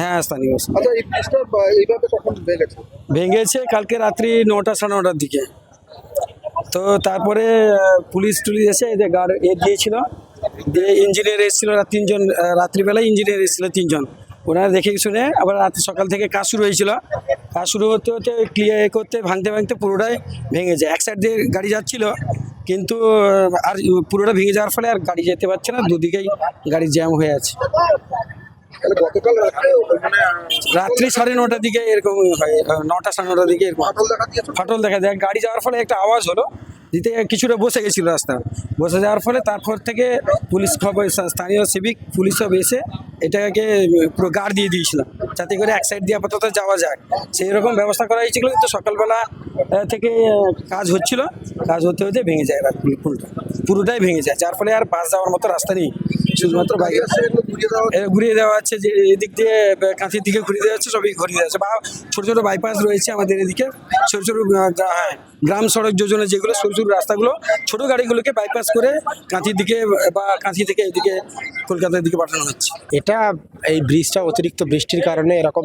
হ্যাঁ স্থানীয় আচ্ছা ভেঙেছে? কালকে রাত্রি নটা সাড়ে নটার দিকে। তো তারপরে পুলিশ টুলিশ এসে এদের গার্ড এ দিয়েছিল। দিয়ে ইঞ্জিনিয়ার এসেছিল তিনজন রাত্রিবেলায় ইঞ্জিনিয়ার এসেছিল তিনজন। ওনারা দেখে শুনে আবার রাত সকাল থেকে কাজ শুরু হয়েছিল। কাজ শুরু হতে হতে ক্লিয়ার করতে ভাঙতে ভাঙতে পুরোটাই ভেঙে যায়। এক সাইড দিয়ে গাড়ি যাচ্ছিল কিন্তু আর পুরোটা ভেঙে যাওয়ার ফলে আর গাড়ি যেতে পারছে না। দুদিকেই গাড়ি জ্যাম হয়ে আছে। রাত্রে সাড়ে নটার দিকে এরকম হয় নটা সাড়ে নটার দিকে এরকম ফাটল দেখা যায় গাড়ি যাওয়ার ফলে একটা আওয়াজ হলো দিতে কিছুটা বসে গেছিল রাস্তা। বসে যাওয়ার ফলে তারপর থেকে পুলিশ খবর স্থানীয় সিভিক পুলিশ সব এসে এটাকে পুরো গার্ড দিয়ে দিয়েছিল। যাতে করে এক সাইড দিয়ে আপাতত যাওয়া যায় সেই রকম ব্যবস্থা করা হয়েছিল কিন্তু সকালবেলা থেকে কাজ হচ্ছিল। কাজ হতে হতে ভেঙে যায় রাত পুলটা পুরোটাই ভেঙে যায়। যার ফলে আর বাস যাওয়ার মতো রাস্তা নেই। শুধুমাত্র বাইক এসে এগুলো ঘুরিয়ে দেওয়া হচ্ছে। ঘুরিয়ে দেওয়া হচ্ছে যে এদিক দিয়ে কাঁথির দিকে ঘুরিয়ে দেওয়া হচ্ছে সবই ঘুরিয়ে দেওয়া হচ্ছে। বা ছোটো ছোটো বাইপাস রয়েছে আমাদের এদিকে। ছোটো ছোটো হ্যাঁ, গ্রাম সড়ক যোজনা যেগুলো সরু সরু রাস্তাগুলো ছোটো গাড়িগুলোকে বাইপাস করে কাঁথির দিকে বা কাঁথি থেকে এদিকে কলকাতার দিকে পাঠানো হচ্ছে। এটা এই ব্রিজটা অতিরিক্ত বৃষ্টির কারণে এরকম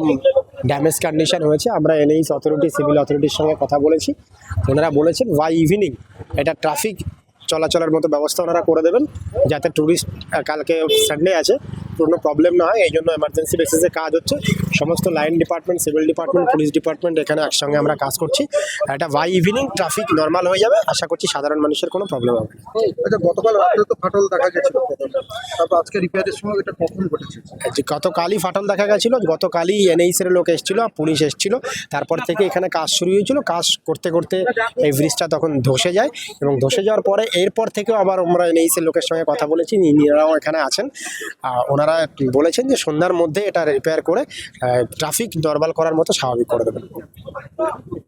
ড্যামেজ কন্ডিশন হয়েছে। আমরা এনএইচ অথরিটি সিভিল অথরিটির সঙ্গে কথা বলেছি। ওনারা বলেছেন বাই ইভিনিং এটা ট্রাফিক চলাচলের মতো ব্যবস্থা ওনারা করে দেবেন, যাতে ট্যুরিস্ট কালকে সানডে আছে। কোনো প্রবলেম না হয় এই জন্য এমার্জেন্সি বেসিসে কাজ হচ্ছে। সমস্ত line department civil department police department এখানে একসঙ্গে আমরা কাজ করছি। এটা ওয়াই ইভিনিং ট্রাফিক নর্মাল হয়ে যাবে আশা করছি সাধারণ মানুষের কোনো প্রবলেম হবে না। আচ্ছা গতকাল তো ফাটল দেখা গেছিল। তারপর আজকে রিপেয়ারের সময় এটা কখন ঘটেছে? গতকালই ফাটল দেখা গেছিল গতকালই এনএইচ এর লোক এসেছিল পুলিশ এসেছিল। তারপর থেকে এখানে কাজ শুরু হয়েছিল কাজ করতে করতে এই ব্রিজটা তখন ধসে যায় এবং ধসে যাওয়ার পরে এরপর থেকেও আবার আমরা এনএইচ এর লোকের সঙ্গে কথা বলেছি ইঞ্জিনিয়াররাও এখানে আছেন। আহ, ওনারা বলেছেন যে সন্ধ্যার মধ্যে এটা রিপেয়ার করে ট্রাফিক নর্মাল করার মতো স্বাভাবিক করে দেবেন।